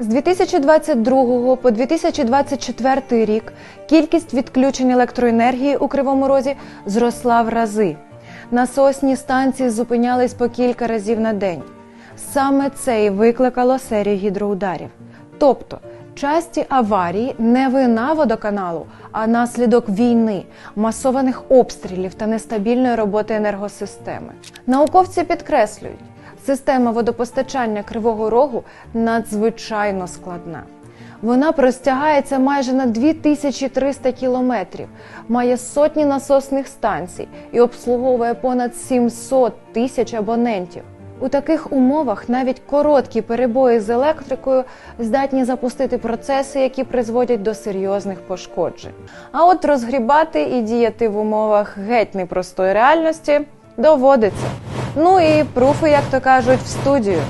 З 2022 по 2024 рік кількість відключень електроенергії у Кривому Розі зросла в рази. Насосні станції зупинялись по кілька разів на день. Саме це і викликало серію гідроударів. Тобто часті аварії не вина водоканалу, а наслідок війни, масованих обстрілів та нестабільної роботи енергосистеми. Науковці підкреслюють, система водопостачання Кривого Рогу надзвичайно складна. Вона простягається майже на 2300 кілометрів, має сотні насосних станцій і обслуговує понад 700 тисяч абонентів. У таких умовах навіть короткі перебої з електрикою здатні запустити процеси, які призводять до серйозних пошкоджень. А от розгрібати і діяти в умовах геть непростої реальності доводиться. Ну і пруфи, як то кажуть, в студію.